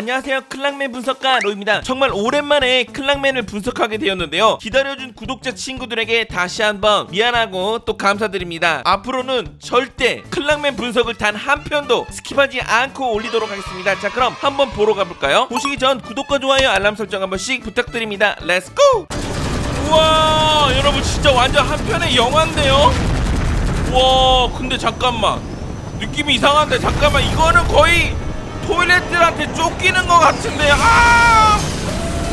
안녕하세요. 클랑맨 분석가 로입니다. 정말 오랜만에 클랑맨을 분석하게 되었는데요. 기다려준 구독자 친구들에게 다시 한번 미안하고 또 감사드립니다. 앞으로는 절대 클랑맨 분석을 단 한 편도 스킵하지 않고 올리도록 하겠습니다. 자 그럼 한번 보러 가볼까요? 보시기 전 구독과 좋아요 알람 설정 한 번씩 부탁드립니다. 렛츠고! 우와 여러분 진짜 완전 한 편의 영화인데요? 와 근데 잠깐만. 느낌이 이상한데 잠깐만. 이거는 거의 토일렛들한테 쫓기는 것 같은데 아!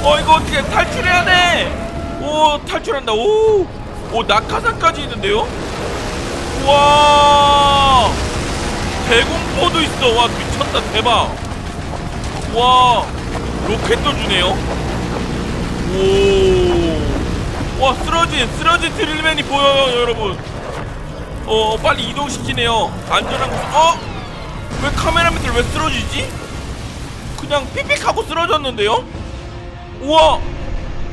어 이거 어떻게 탈출해야 돼? 오 탈출한다. 오! 오 낙하산까지 있는데요? 와! 대공포도 있어. 와 미쳤다. 대박. 와. 로켓도 주네요. 오와 쓰러진 쓰러진 드릴맨이 보여요 여러분. 어 빨리 이동시키네요. 안전한 곳. 어? 왜 카메라맨들 왜 쓰러지지? 그냥 삑삑하고 쓰러졌는데요? 우와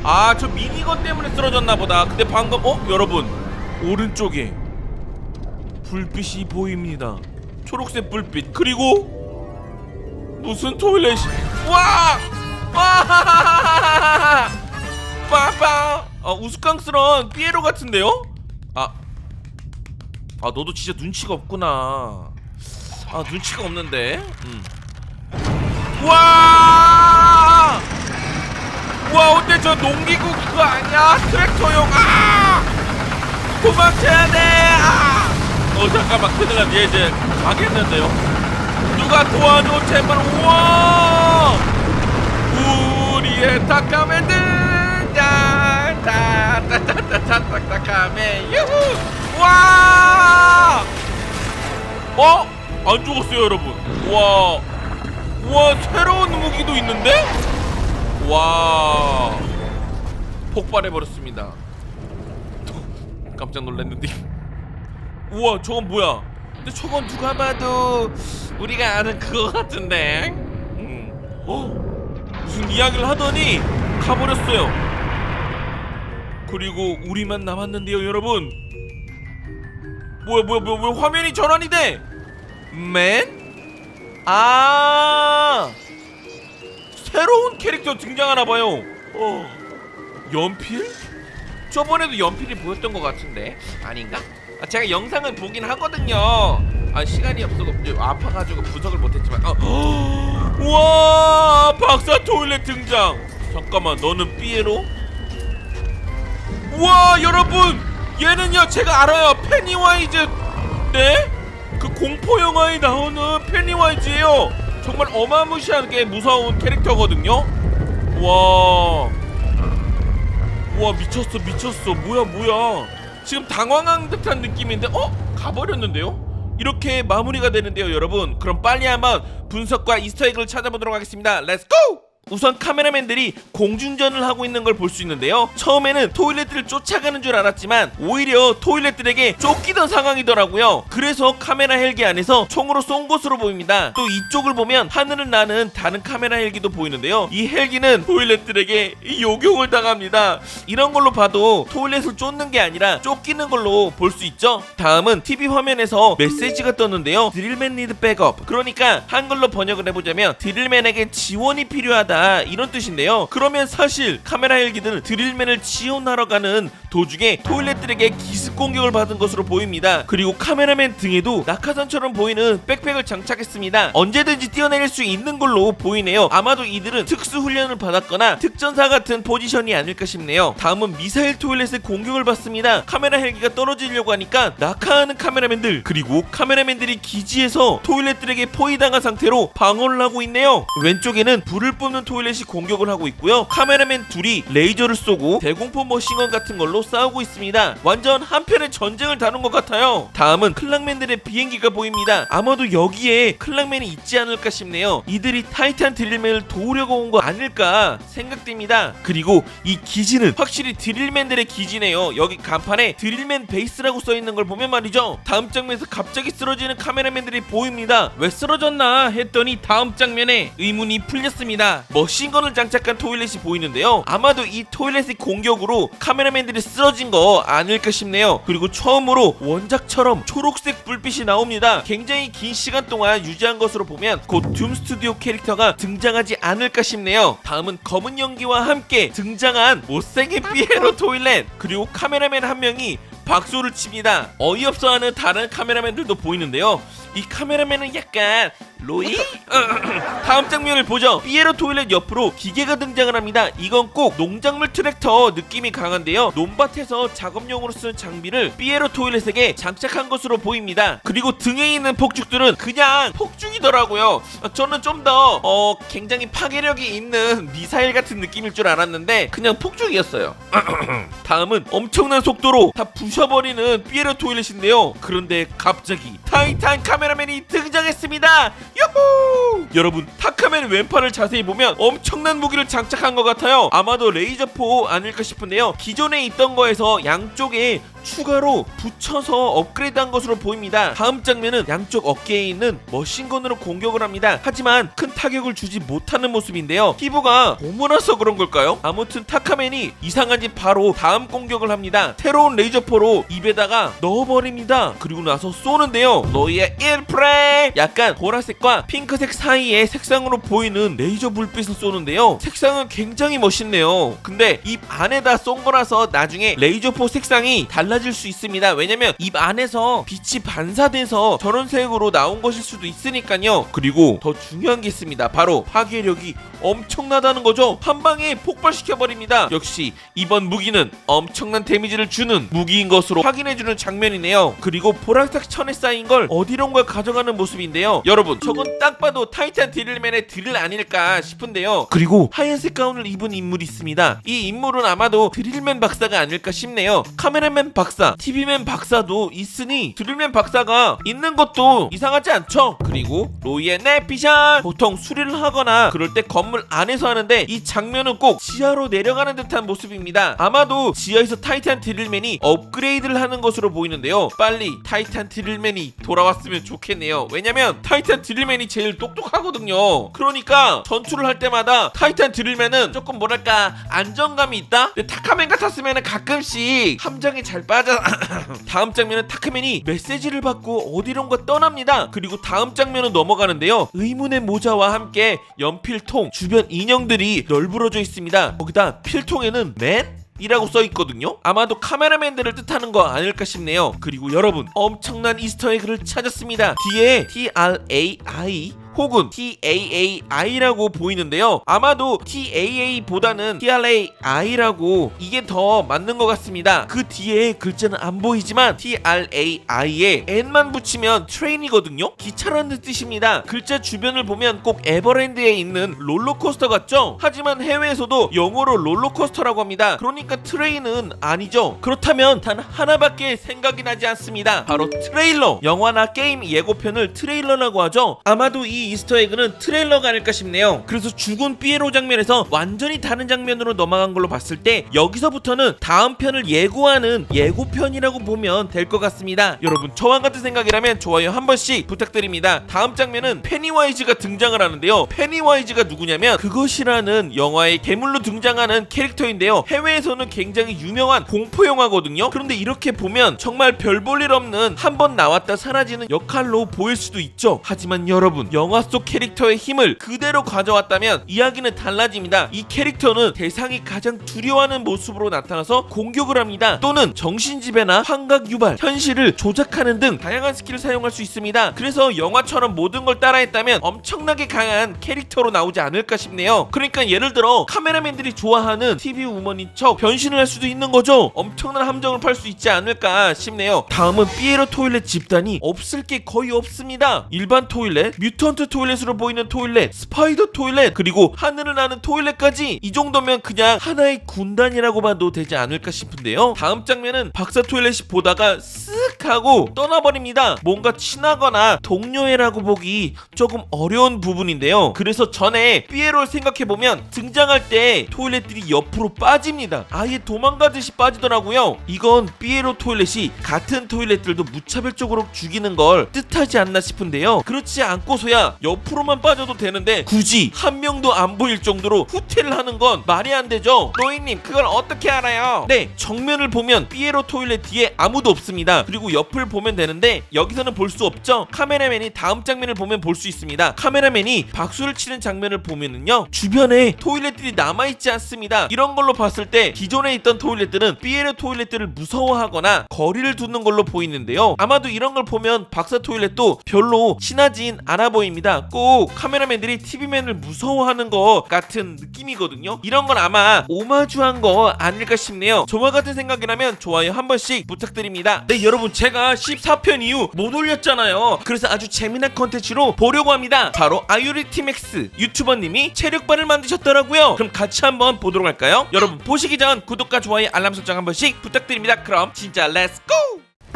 아 저 미니건 때문에 쓰러졌나 보다 근데 방금 어? 여러분 오른쪽에 불빛이 보입니다 초록색 불빛 그리고 무슨 토일렛이 와! 와! 빠빠 어, 우스꽝스러운 삐에로 같은데요? 아, 아 너도 진짜 눈치가 없구나 아 눈치가 없는데 음. 와! 와 근데 저 농기구 그거 아니야? 트랙터용 아! 도망쳐야 돼! 아! 어 잠깐만 큰일 났네 얘 이제 가겠는데요? 누가 도와줘 제발 우와! 우리의 타카맨 등장 타타타타타타카맨 유후! 와! 어? 안 죽었어요 여러분. 와, 와 새로운 무기도 있는데? 와. 폭발해버렸습니다. 깜짝 놀랐는데. 우와 저건 뭐야? 근데 저건 누가 봐도 우리가 아는 그거 같은데? 음. 어? 무슨 이야기를 하더니 가버렸어요. 그리고 우리만 남았는데요 여러분. 뭐야 뭐야 뭐야 왜 화면이 전환이 돼? 맨? 아 새로운 캐릭터 등장하나 봐요. 어 연필? 저번에도 연필이 보였던 것 같은데 아닌가? 아, 제가 영상을 보긴 하거든요. 아 시간이 없어서 아파가지고 분석을 못했지만 어. 우와 박사 토일렛 등장. 잠깐만 너는 삐에로? 우와 여러분 얘는요 제가 알아요 페니와이즈 네? 그 공포 영화에 나오는 페니와이즈예요. 정말 어마무시하게 무서운 캐릭터거든요. 와, 와 미쳤어 미쳤어 뭐야 뭐야. 지금 당황한 듯한 느낌인데 어 가버렸는데요? 이렇게 마무리가 되는데요, 여러분. 그럼 빨리 한번 분석과 이스터에그를 찾아보도록 하겠습니다. 렛츠 고! 우선 카메라맨들이 공중전을 하고 있는 걸 볼 수 있는데요. 처음에는 토일렛들을 쫓아가는 줄 알았지만 오히려 토일렛들에게 쫓기던 상황이더라고요. 그래서 카메라 헬기 안에서 총으로 쏜 것으로 보입니다. 또 이쪽을 보면 하늘을 나는 다른 카메라 헬기도 보이는데요. 이 헬기는 토일렛들에게 요경을 당합니다. 이런 걸로 봐도 토일렛을 쫓는 게 아니라 쫓기는 걸로 볼 수 있죠. 다음은 TV 화면에서 메시지가 떴는데요. 드릴맨 니드 백업. 그러니까 한글로 번역을 해보자면 드릴맨에게 지원이 필요하다. 이런 뜻인데요. 그러면 사실 카메라 헬기들은 드릴맨을 지원하러 가는 도중에 토일렛들에게 기습 공격을 받은 것으로 보입니다. 그리고 카메라맨 등에도 낙하산처럼 보이는 백팩을 장착했습니다. 언제든지 뛰어내릴 수 있는 걸로 보이네요. 아마도 이들은 특수 훈련을 받았거나 특전사 같은 포지션이 아닐까 싶네요. 다음은 미사일 토일렛의 공격을 받습니다. 카메라 헬기가 떨어지려고 하니까 낙하하는 카메라맨들 그리고 카메라맨들이 기지에서 토일렛들에게 포위당한 상태로 방어를 하고 있네요. 왼쪽에는 불을 뿜는 토일렛이 공격을 하고 있고요. 카메라맨 둘이 레이저를 쏘고 대공포 머신건 같은 걸로 싸우고 있습니다. 완전 한편의 전쟁을 다룬 것 같아요. 다음은 클랑맨들의 비행기가 보입니다. 아마도 여기에 클랑맨이 있지 않을까 싶네요. 이들이 타이탄 드릴맨을 도우려고 온 거 아닐까 생각됩니다. 그리고 이 기지는 확실히 드릴맨들의 기지네요. 여기 간판에 드릴맨 베이스라고 써 있는 걸 보면 말이죠. 다음 장면에서 갑자기 쓰러지는 카메라맨들이 보입니다. 왜 쓰러졌나 했더니 다음 장면에 의문이 풀렸습니다. 머신건을 장착한 토일렛이 보이는데요. 아마도 이 토일렛의 공격으로 카메라맨들이 쓰러진 거 아닐까 싶네요. 그리고 처음으로 원작처럼 초록색 불빛이 나옵니다. 굉장히 긴 시간 동안 유지한 것으로 보면 곧 둠 스튜디오 캐릭터가 등장하지 않을까 싶네요. 다음은 검은 연기와 함께 등장한 못생긴 피에로 토일렛 그리고 카메라맨 한 명이 박수를 칩니다. 어이없어하는 다른 카메라맨들도 보이는데요. 이 카메라맨은 약간 로이? 다음 장면을 보죠. 피에로 토일렛 옆으로 기계가 등장을 합니다. 이건 꼭 농작물 트랙터 느낌이 강한데요. 논밭에서 작업용으로 쓰는 장비를 피에로 토일렛에게 장착한 것으로 보입니다. 그리고 등에 있는 폭죽들은 그냥 폭죽이더라고요. 저는 좀더 어, 굉장히 파괴력이 있는 미사일 같은 느낌일 줄 알았는데 그냥 폭죽이었어요. 다음은 엄청난 속도로 다 부셔버리는 피에로 토일렛인데요. 그런데 갑자기 타이탄 카메라맨이 등장했습니다. 유후! 여러분 타카맨 왼팔을 자세히 보면 엄청난 무기를 장착한 것 같아요. 아마도 레이저 포 아닐까 싶은데요. 기존에 있던 거에서 양쪽에 추가로 붙여서 업그레이드한 것으로 보입니다. 다음 장면은 양쪽 어깨에 있는 머신건으로 공격을 합니다. 하지만 큰 타격을 주지 못하는 모습인데요. 피부가 고무라서 그런 걸까요? 아무튼 타카맨이 이상한지 바로 다음 공격을 합니다. 새로운 레이저포로 입에다가 넣어버립니다. 그리고 나서 쏘는데요. 너희의 1프레임! 약간 보라색과 핑크색 사이의 색상으로 보이는 레이저 불빛을 쏘는데요. 색상은 굉장히 멋있네요. 근데 입 안에다 쏜 거라서 나중에 레이저포 색상이 달라 질 수 있습니다. 왜냐면 입 안에서 빛이 반사돼서 저런 색으로 나온 것일 수도 있으니까요. 그리고 더 중요한 게 있습니다. 바로 파괴력이 엄청나다는 거죠. 한 방에 폭발시켜버립니다. 역시 이번 무기는 엄청난 데미지를 주는 무기인 것으로 확인해주는 장면이네요. 그리고 보라색 천에 쌓인 걸 어디론가 가져가는 모습인데요. 여러분, 저건 딱 봐도 타이탄 드릴맨의 드릴 아닐까 싶은데요. 그리고 하얀색 가운을 입은 인물이 있습니다. 이 인물은 아마도 드릴맨 박사가 아닐까 싶네요. 카메라맨 박사, TV맨 박사도 있으니 드릴맨 박사가 있는 것도 이상하지 않죠? 그리고 로이의 내피션 보통 수리를 하거나 그럴 때 건물 안에서 하는데 이 장면은 꼭 지하로 내려가는 듯한 모습입니다. 아마도 지하에서 타이탄 드릴맨이 업그레이드를 하는 것으로 보이는데요. 빨리 타이탄 드릴맨이 돌아왔으면 좋겠네요. 왜냐면 타이탄 드릴맨이 제일 똑똑하거든요. 그러니까 전투를 할 때마다 타이탄 드릴맨은 조금 뭐랄까 안정감이 있다. 근데 타카맨 같았으면 가끔씩 함정에 잘 빠져. 다음 장면은 타카맨이 메시지를 받고 어디론가 떠납니다. 그리고 다음 장면은 넘어가는데요. 의문의 모자와 함께 연필통 주변 인형들이 널브러져 있습니다. 거기다 필통에는 맨 이라고 써 있거든요. 아마도 카메라맨들을 뜻하는 거 아닐까 싶네요. 그리고 여러분 엄청난 이스터에그를 찾았습니다. 뒤에 T R A I 혹은 TAAI라고 보이는데요. 아마도 TAA보다는 TRAI라고 이게 더 맞는 것 같습니다. 그 뒤에 글자는 안 보이지만 TRAI에 N만 붙이면 트레인이거든요. 기차라는 뜻입니다. 글자 주변을 보면 꼭 에버랜드에 있는 롤러코스터 같죠? 하지만 해외에서도 영어로 롤러코스터라고 합니다. 그러니까 트레인은 아니죠. 그렇다면 단 하나밖에 생각이 나지 않습니다. 바로 트레일러. 영화나 게임 예고편을 트레일러라고 하죠. 아마도 이 이스터에그는 트레일러가 아닐까 싶네요. 그래서 죽은 피에로 장면에서 완전히 다른 장면으로 넘어간 걸로 봤을 때 여기서부터는 다음 편을 예고하는 예고편이라고 보면 될 것 같습니다. 여러분 저와 같은 생각이라면 좋아요 한 번씩 부탁드립니다. 다음 장면은 페니와이즈가 등장을 하는데요. 페니와이즈가 누구냐면 그것이라는 영화의 괴물로 등장하는 캐릭터인데요. 해외에서는 굉장히 유명한 공포 영화거든요. 그런데 이렇게 보면 정말 별 볼 일 없는 한 번 나왔다 사라지는 역할로 보일 수도 있죠. 하지만 여러분 영화 속 캐릭터의 힘을 그대로 가져왔다면 이야기는 달라집니다. 이 캐릭터는 대상이 가장 두려워하는 모습으로 나타나서 공격을 합니다. 또는 정신지배나 환각 유발, 현실을 조작하는 등 다양한 스킬을 사용할 수 있습니다. 그래서 영화처럼 모든 걸 따라했다면 엄청나게 강한 캐릭터로 나오지 않을까 싶네요. 그러니까 예를 들어 카메라맨들이 좋아하는 TV 우먼인 척 변신을 할 수도 있는 거죠. 엄청난 함정을 팔 수 있지 않을까 싶네요. 다음은 피에로 토일렛 집단이 없을 게 거의 없습니다. 일반 토일렛, 뮤턴트 토일렛으로 보이는 토일렛, 스파이더 토일렛, 그리고 하늘을 나는 토일렛까지 이 정도면 그냥 하나의 군단이라고 봐도 되지 않을까 싶은데요. 다음 장면은 박사 토일렛이 보다가 쓱 하고 떠나버립니다. 뭔가 친하거나 동료애라고 보기 조금 어려운 부분인데요. 그래서 전에 피에로를 생각해보면 등장할 때 토일렛들이 옆으로 빠집니다. 아예 도망가듯이 빠지더라고요. 이건 피에로 토일렛이 같은 토일렛들도 무차별적으로 죽이는 걸 뜻하지 않나 싶은데요. 그렇지 않고서야 옆으로만 빠져도 되는데 굳이 한 명도 안 보일 정도로 후퇴를 하는 건 말이 안 되죠. 노인님 그걸 어떻게 알아요? 네 정면을 보면 삐에로 토일렛 뒤에 아무도 없습니다. 그리고 옆을 보면 되는데 여기서는 볼 수 없죠. 카메라맨이 다음 장면을 보면 볼 수 있습니다. 카메라맨이 박수를 치는 장면을 보면은요 주변에 토일렛들이 남아 있지 않습니다. 이런 걸로 봤을 때 기존에 있던 토일렛들은 삐에로 토일렛들을 무서워하거나 거리를 두는 걸로 보이는데요. 아마도 이런 걸 보면 박사 토일렛도 별로 친하진 않아 보입니다. 꼭 카메라맨들이 TV맨을 무서워하는 것 같은 느낌이거든요. 이런 건 아마 오마주한 거 아닐까 싶네요. 저와 같은 생각이라면 좋아요 한 번씩 부탁드립니다. 네 여러분 제가 14편 이후 못 올렸잖아요. 그래서 아주 재미난 컨텐츠로 보려고 합니다. 바로 아유리 팀엑스 유튜버님이 체력반을 만드셨더라고요. 그럼 같이 한번 보도록 할까요? 여러분 보시기 전 구독과 좋아요 알람 설정 한 번씩 부탁드립니다. 그럼 진짜 렛츠고!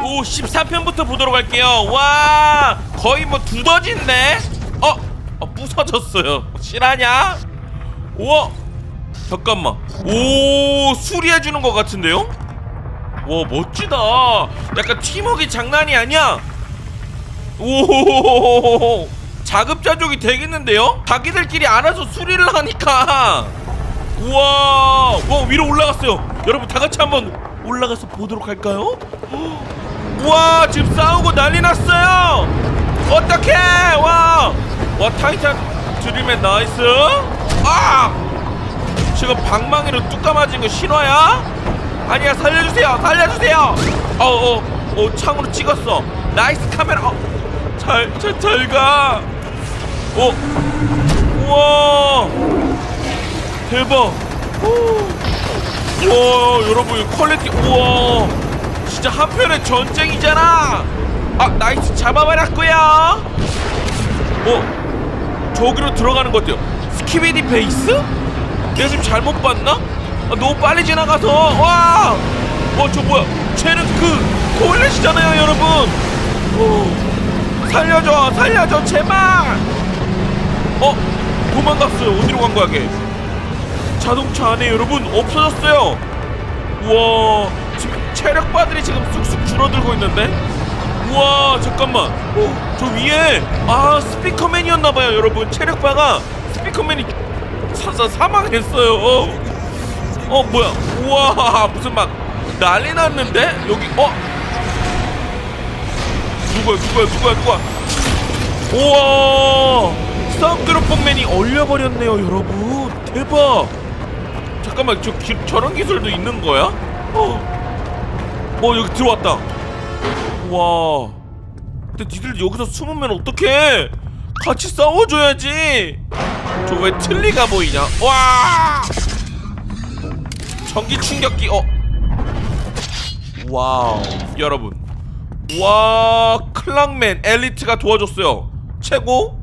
오 14편부터 보도록 할게요 와 거의 뭐 두더지인데 어? 어 부서졌어요 실하냐? 우와 잠깐만 오 수리해주는 것 같은데요? 와 멋지다 약간 팀워크 장난이 아니야 오 자급자족이 되겠는데요? 자기들끼리 알아서 수리를 하니까 우와 와 위로 올라갔어요 여러분 다 같이 한번 올라가서 보도록 할까요? 우와 지금 싸우고 난리 났어요 어떡해? 와, 와 타이탄 드림의 나이스. 아! 지금 방망이로 뚝 감아진 거 신화야? 아니야 살려주세요. 살려주세요. 어어 어, 어, 창으로 찍었어. 나이스 카메라. 어, 잘잘가. 어. 우와. 대박. 우와 여러분 퀄리티 우와. 진짜 한편의 전쟁이잖아 아 나이스. 잡아버렸고요. 어 저기로 들어가는 것 같아요. 스키비디 베이스? 내가 지금 잘못 봤나? 아, 너무 빨리 지나가서. 와! 어저 뭐야? 쟤는 그 토일렛이잖아요 여러분. 오, 살려줘 살려줘 제발! 어 도망갔어요 어디로 간 거야 걔? 자동차 안에 여러분 없어졌어요. 우와 지금 체력 바들이 지금 쑥쑥 줄어들고 있는데 우와 잠깐만. 어, 저 위에 아 스피커맨이었나봐요 여러분. 체력바가 스피커맨이 사, 사, 사망했어요. 어, 어 뭐야. 우와 무슨 막 난리 났는데? 여기 어? 누구야 누구야 누구야 누구야? 우와! 썬크로뽕맨이 얼려버렸네요 여러분. 대박! 잠깐만 저 기, 저런 기술도 있는 거야? 어, 어 여기 들어왔다 와. 근데 니들 여기서 숨으면 어떡해? 같이 싸워줘야지. 저 왜 틀리가 보이냐? 와! 전기 충격기 어. 와우 여러분. 와 클랑맨 엘리트가 도와줬어요. 최고?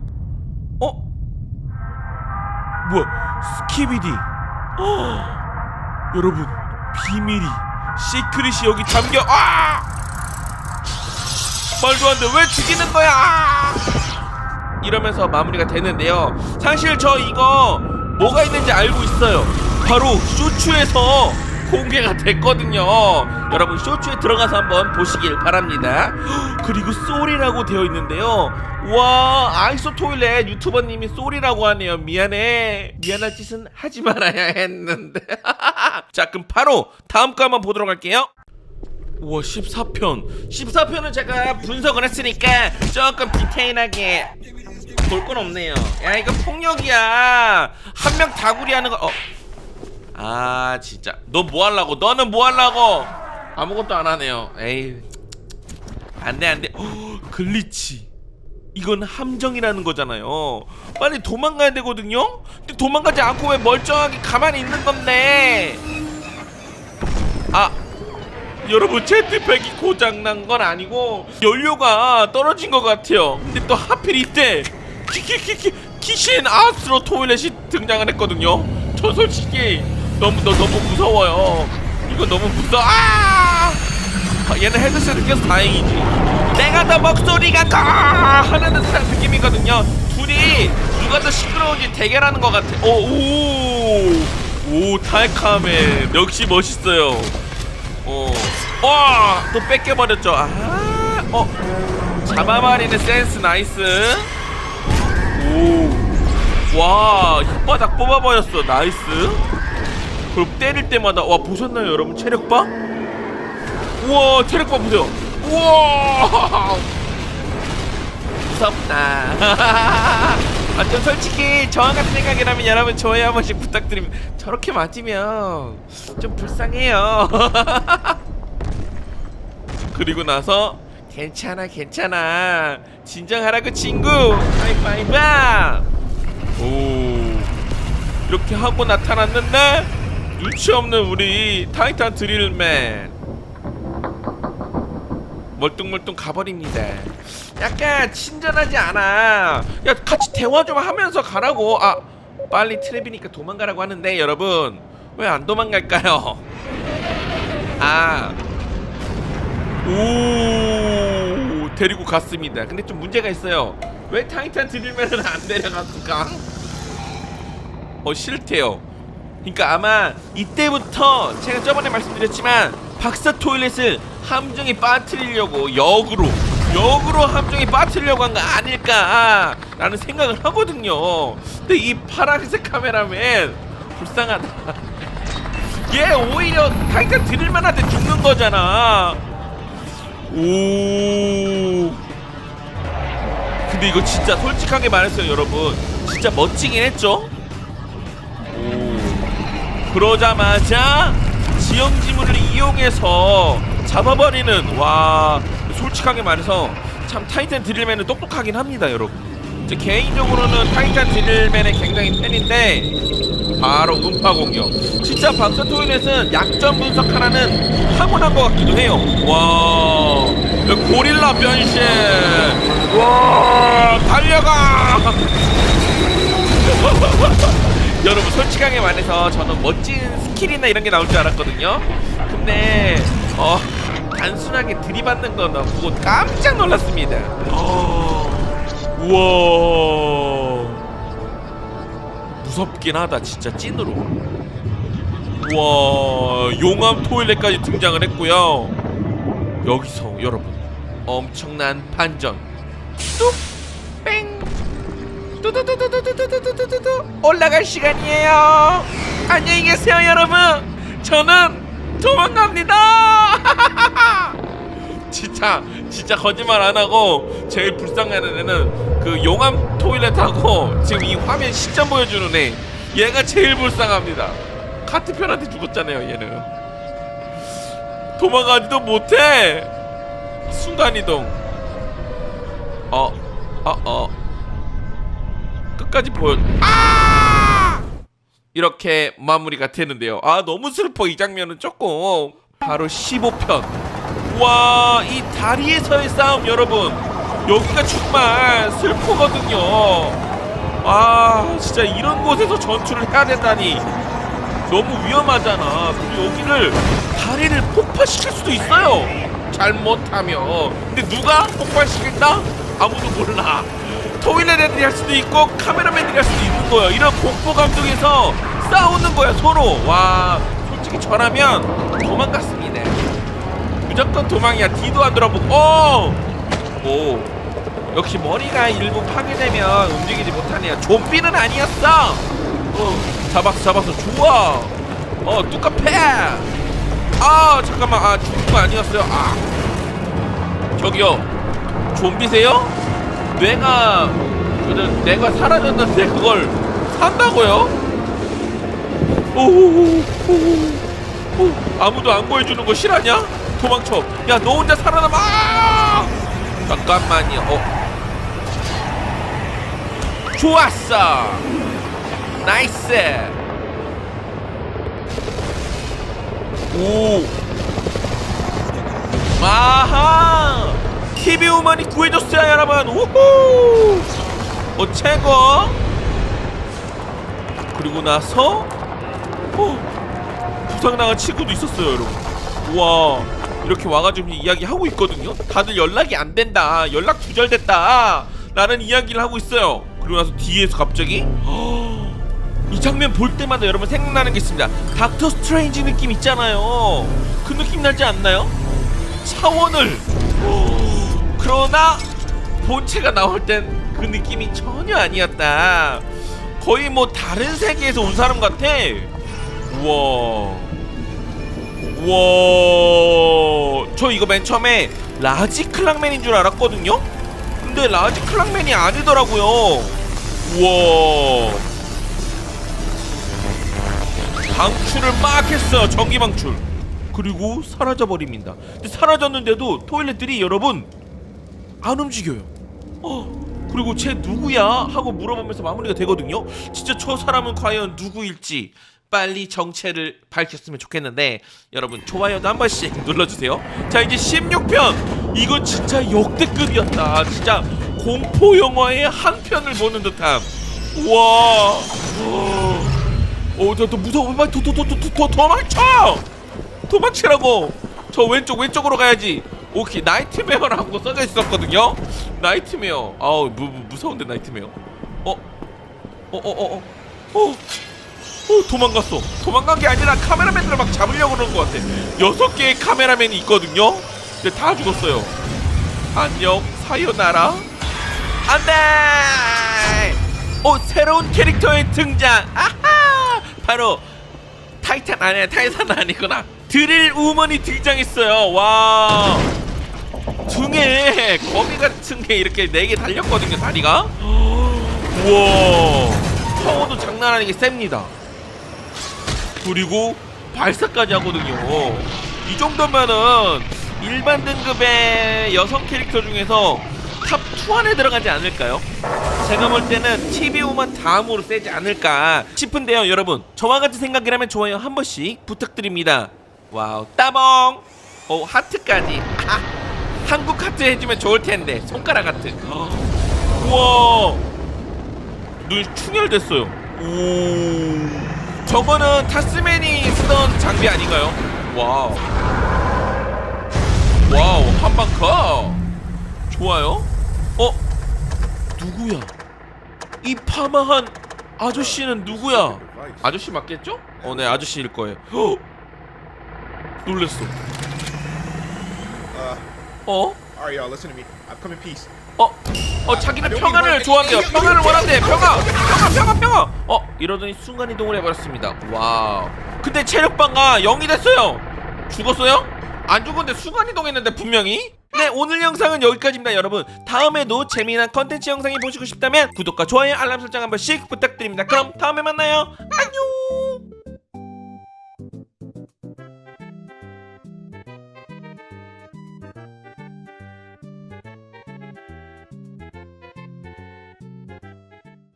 어? 뭐야 스키비디. 어, 여러분 비밀이 시크릿이 여기 담겨 아 말도 안 돼. 왜 죽이는 거야? 아! 이러면서 마무리가 되는데요. 사실 저 이거 뭐가 있는지 알고 있어요. 바로 쇼츠에서 공개가 됐거든요. 여러분 쇼츠에 들어가서 한번 보시길 바랍니다. 그리고 쏘리라고 되어 있는데요. 와 아이소 토일렛 유튜버님이 쏘리라고 하네요. 미안해. 미안할 짓은 하지 말아야 했는데. 자 그럼 바로 다음 거 한번 보도록 할게요 우와 14편. 14편은 제가 분석을 했으니까 조금 디테일하게 볼 건 없네요. 야 이거 폭력이야. 한 명 다구리 하는 거 어. 아 진짜. 너 뭐 하려고? 너는 뭐 하려고? 아무것도 안 하네요. 에이. 안돼 안돼. 글리치. 이건 함정이라는 거잖아요. 빨리 도망가야 되거든요? 근데 도망가지 않고 왜 멀쩡하게 가만히 있는 건데? 아 여러분 제트팩이 고장난 건 아니고 연료가 떨어진 것 같아요. 근데 또 하필 이때 키키키키 키신 아스트로 토일렛이 등장을 했거든요. 저 솔직히 너무 너, 너무 무서워요. 이거 너무 무서워 아! 아, 얘는 헤드셋을 껴서 다행이지. 내가 더 목소리가 커! 하는 듯한 느낌이거든요. 둘이 누가 더 시끄러운지 대결하는 것 같아. 오오오 달카메 역시 멋있어요. 어. 와! 또 뺏겨버렸죠. 아, 어. 잡아버리는 센스 나이스. 오 와 혓바닥 뽑아버렸어 나이스 그럼 때릴 때마다 와 보셨나요 여러분 체력 봐? 우와 체력 봐 보세요 우와 무섭다 아, 좀 솔직히 저와 같은 생각이라면 여러분 좋아요 한 번씩 부탁드립니다 저렇게 맞으면 좀 불쌍해요 그리고 나서 괜찮아 괜찮아. 진정하라고 친구. 하이파이브 오. 이렇게 하고 나타났는데 눈치 없는 우리 타이탄 드릴맨. 멀뚱멀뚱 가버립니다. 약간 친절하지 않아. 야 같이 대화 좀 하면서 가라고. 아 빨리 트랩이니까 도망가라고 하는데 여러분. 왜 안 도망갈까요? 아 오 데리고 갔습니다. 근데 좀 문제가 있어요. 왜 타이탄 드릴맨은 안 데려갔을까? 어 싫대요. 그러니까 아마 이때부터 제가 저번에 말씀드렸지만 박사 토일렛을 함정에 빠뜨리려고 역으로 역으로 함정에 빠뜨리려고 한 거 아닐까 라는 생각을 하거든요. 근데 이 파란색 카메라맨 불쌍하다. 얘 오히려 타이탄 드릴맨한테 죽는 거잖아. 오. 근데 이거 진짜 솔직하게 말했어요, 여러분. 진짜 멋지긴 했죠? 오. 그러자마자 지형지물을 이용해서 잡아버리는 와 솔직하게 말해서 참 타이탄 드릴맨은 똑똑하긴 합니다 여러분 제 개인적으로는 타이탄 드릴맨의 굉장히 팬인데 바로 음파 공격. 진짜 박사 토일렛은 약점 분석하라는 타고난 것 같기도 해요. 와 여기 고릴라 변신. 와 달려가! 여러분 솔직하게 말해서 저는 멋진 스킬이나 이런 게 나올 줄 알았거든요. 근데 어 단순하게 들이받는 거 보고 깜짝 놀랐습니다. 어, 우와 무섭긴 하다 진짜 찐으로. 우와 용암 토일렛까지 등장을 했고요. 여기서 여러분 엄청난 반전. 뚝뺑 뚜두두두두두두두두두 올라갈 시간이에요. 안녕히 계세요, 여러분. 저는 도망갑니다. 진짜 진짜 거짓말 안 하고 제일 불쌍한 애는 그 용암 토일렛하고 지금 이 화면 시점 보여주는 애. 얘가 제일 불쌍합니다. 카트편한테 죽었잖아요, 얘는. 도망가지도 못해. 순간 이동. 어, 어, 어. 끝까지 보여. 아! 이렇게 마무리가 되는데요. 아 너무 슬퍼 이 장면은 조금. 바로 15편. 와, 이 다리에서의 싸움 여러분. 여기가 정말 슬프거든요. 아, 진짜 이런 곳에서 전투를 해야 된다니. 너무 위험하잖아. 그리고 여기를 다리를 폭파시킬 수도 있어요. 잘못하면. 근데 누가 폭파시킬까? 아무도 몰라. 토일렛 애들이 할 수도 있고 카메라맨들이 할 수도 있는 거예요. 이런 공포 감독에서 싸우는 거야 서로. 와 솔직히 저라면 도망갔습니다. 무조건 도망이야. 뒤도 안 돌아보고. 어! 오 역시 머리가 일부 파괴되면 움직이지 못하네요. 좀비는 아니었어. 어 잡았어 잡았어 좋아. 어 뚜까패. 아 잠깐만 아 죽은 거 아니었어요. 아 저기요 좀비세요? 뇌가 뇌가 사라졌는데 그걸 산다고요? 오오오오 아무도 안 구해주는 거 실화냐? 도망쳐. 야 너 혼자 살아남아! 아! 잠깐만요. 어. 좋았어. 나이스. 오. 아하! TV 우먼이 구해줬어요 여러분. 우후! 어 최고! 그리고 나서 어, 부상당한 친구도 있었어요 여러분. 우와 이렇게 와가지고 이야기하고 있거든요 다들 연락이 안 된다 연락 두절됐다 라는 이야기를 하고 있어요 그리고 나서 뒤에서 갑자기 이 장면 볼 때마다 여러분 생각나는 게 있습니다 닥터 스트레인지 느낌 있잖아요 그 느낌 나지 않나요? 차원을 그러나 본체가 나올 땐 그 느낌이 전혀 아니었다. 거의 뭐 다른 세계에서 온 사람 같아. 우와. 우와. 저 이거 맨 처음에 라지 클랑맨인 줄 알았거든요. 근데 라지 클랑맨이 아니더라고요. 우와. 방출을 막 했어요. 전기 방출. 그리고 사라져 버립니다. 근데 사라졌는데도 토일렛들이 여러분 안 움직여요. 어, 그리고 쟤 누구야? 하고 물어보면서 마무리가 되거든요. 진짜 저 사람은 과연 누구일지 빨리 정체를 밝혔으면 좋겠는데 여러분 좋아요도 한 번씩 눌러주세요. 자 이제 16편 이거 진짜 역대급이었다. 진짜 공포 영화의 한 편을 보는 듯함. 와. 어, 저, 저 무서워. 빨리 도, 도, 도, 도, 도, 도망쳐! 도망치라고! 저 왼쪽, 왼쪽으로 가야지. 오케이, 나이트메어라고 써져 있었거든요? 나이트메어. 아우, 무, 무, 무서운데, 나이트메어. 어? 어, 어, 어, 어. 어, 어, 도망갔어. 도망간 게 아니라 카메라맨들을 막 잡으려고 그러는 것 같아. 여섯 개의 카메라맨이 있거든요? 근데 다 죽었어요. 안녕, 사요나라. 안 돼! 어, 새로운 캐릭터의 등장! 아하! 바로 타이탄 아니야, 타이탄 아니구나. 드릴 우먼이 등장했어요. 와. 등에 거미 같은 게 이렇게 네 개 달렸거든요, 다리가. 우와. 파워도 장난 아니게 셉니다. 그리고 발사까지 하거든요. 이 정도면은 일반 등급의 여성 캐릭터 중에서 탑2 안에 들어가지 않을까요? 제가 볼 때는 TV 우만 다음으로 세지 않을까 싶은데요, 여러분. 저와 같은 생각이라면 좋아요 한 번씩 부탁드립니다. 와우, 따봉! 오, 하트까지. 아, 한국 하트 해주면 좋을 텐데 손가락 하트. 우와, 눈 충혈됐어요. 오, 저거는 타스맨이 쓰던 장비 아닌가요? 와우, 와우, 한방 컷. 좋아요. 어? 누구야? 이 파마한 아저씨는 누구야? 아저씨 맞겠죠? 어, 네 아저씨일 거예요. 헉! 놀랬어. Uh, 어? 어? 어 자기는 평화를 좋아한대요. 평화를 원한대. 평화. 평화, 평화, 평화. 어 이러더니 순간 이동을 해버렸습니다. 와우. 근데 체력방가 0이 됐어요. 죽었어요? 안 죽었는데 순간 이동했는데 분명히. 네 오늘 영상은 여기까지입니다 여러분 다음에도 재미난 컨텐츠 영상이 보시고 싶다면 구독과 좋아요 알람 설정 한 번씩 부탁드립니다 그럼 다음에 만나요 안녕